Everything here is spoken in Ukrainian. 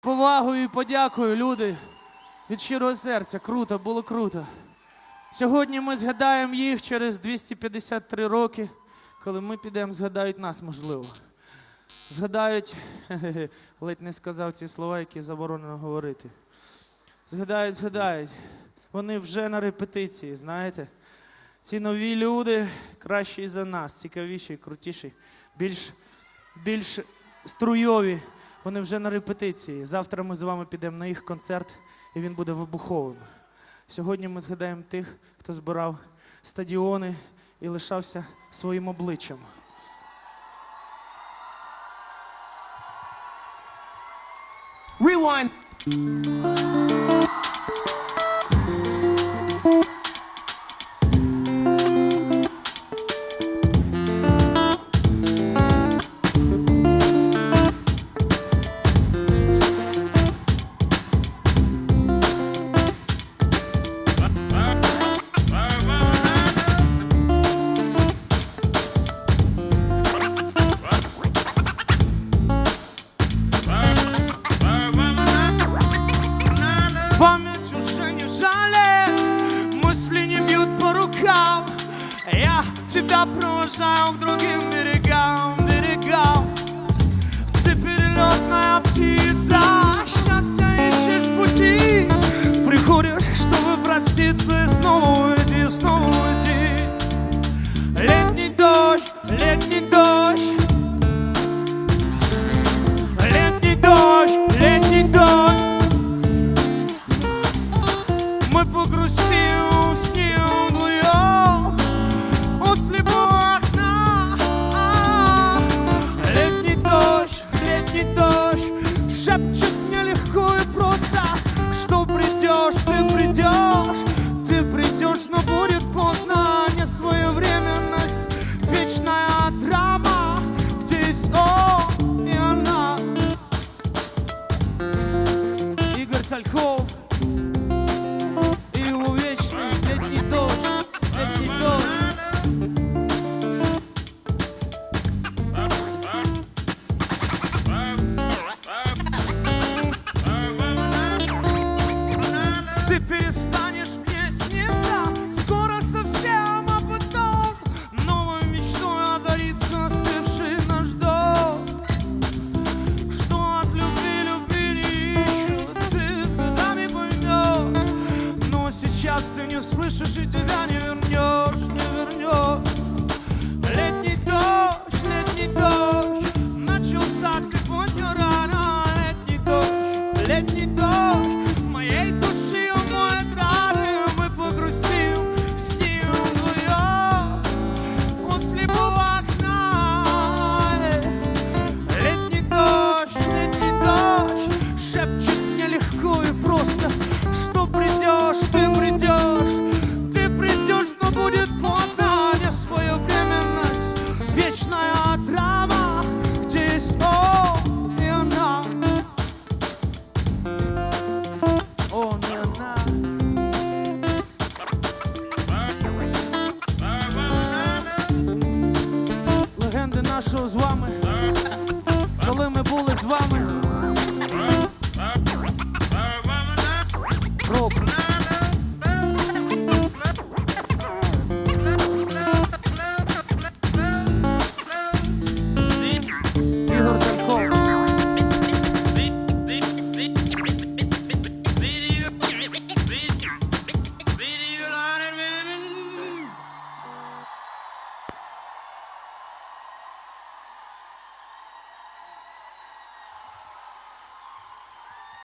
повагою і подякою, люди. Від щирого серця. Круто, було круто. Сьогодні ми згадаємо їх через 253 роки. Коли ми підемо, згадають нас, можливо. Згадають, ледь не сказав ці слова, які заборонено говорити. Згадають, згадають. Вони вже на репетиції, знаєте. Ці нові люди кращі за нас, цікавіші, крутіші, більш, більш струйові. Вони вже на репетиції. Завтра ми з вами підемо на їх концерт, і він буде вибуховим. Сьогодні ми згадаємо тих, хто збирав стадіони і лишався своїм обличчям. Rewind. Czy ta prosa, o którą Игорь и его вечный летний дождь, летний дождь. Ты перестанешь сейчас слышишь и тебя не вернешь, не вернешь. Летний дождь, летний дождь, начался сегодня рано. Летний дождь, летний дождь, з вами, коли ми були з вами.